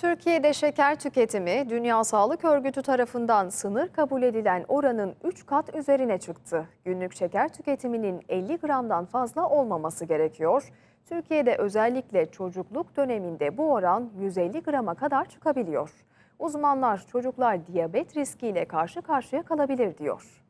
Türkiye'de şeker tüketimi Dünya Sağlık Örgütü tarafından sınır kabul edilen oranın 3 kat üzerine çıktı. Günlük şeker tüketiminin 50 gramdan fazla olmaması gerekiyor. Türkiye'de özellikle çocukluk döneminde bu oran 150 grama kadar çıkabiliyor. Uzmanlar çocuklar diyabet riskiyle karşı karşıya kalabilir diyor.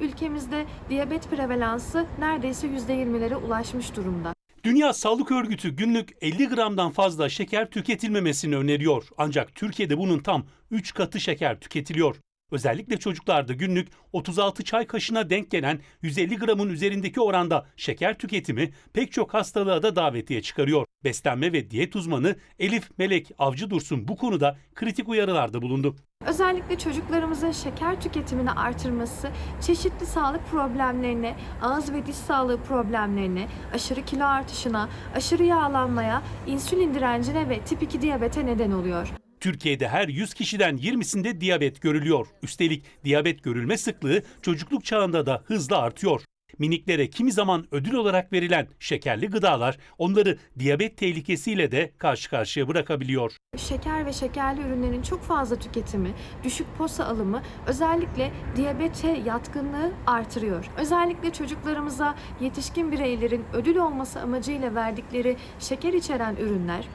Ülkemizde diyabet prevalansı neredeyse %20'lere ulaşmış durumda. Dünya Sağlık Örgütü günlük 50 gramdan fazla şeker tüketilmemesini öneriyor. Ancak Türkiye'de bunun tam 3 katı şeker tüketiliyor. Özellikle çocuklarda günlük 36 çay kaşığına denk gelen 150 gramın üzerindeki oranda şeker tüketimi pek çok hastalığa da davetiye çıkarıyor. Beslenme ve diyet uzmanı Elif Melek Avcı Dursun bu konuda kritik uyarılarda bulundu. Özellikle çocuklarımızın şeker tüketimini artırması çeşitli sağlık problemlerine, ağız ve diş sağlığı problemlerine, aşırı kilo artışına, aşırı yağlanmaya, insülin direncine ve tip 2 diyabete neden oluyor. Türkiye'de her 100 kişiden 20'sinde diyabet görülüyor. Üstelik diyabet görülme sıklığı çocukluk çağında da hızla artıyor. Miniklere kimi zaman ödül olarak verilen şekerli gıdalar onları diyabet tehlikesiyle de karşı karşıya bırakabiliyor. Şeker ve şekerli ürünlerin çok fazla tüketimi, düşük posa alımı özellikle diyabete yatkınlığı artırıyor. Özellikle çocuklarımıza yetişkin bireylerin ödül olması amacıyla verdikleri şeker içeren ürünler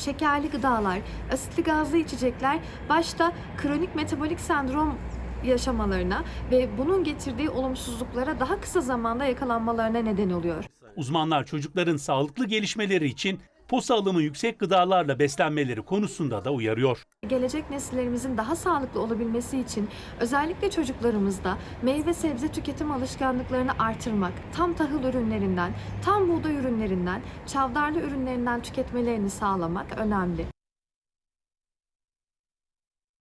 şekerli gıdalar, asitli gazlı içecekler başta kronik metabolik sendrom yaşamalarına ve bunun getirdiği olumsuzluklara daha kısa zamanda yakalanmalarına neden oluyor. Uzmanlar çocukların sağlıklı gelişmeleri için posa alımı yüksek gıdalarla beslenmeleri konusunda da uyarıyor. Gelecek nesillerimizin daha sağlıklı olabilmesi için özellikle çocuklarımızda meyve sebze tüketim alışkanlıklarını artırmak, tam tahıl ürünlerinden, tam buğday ürünlerinden, çavdarlı ürünlerinden tüketmelerini sağlamak önemli.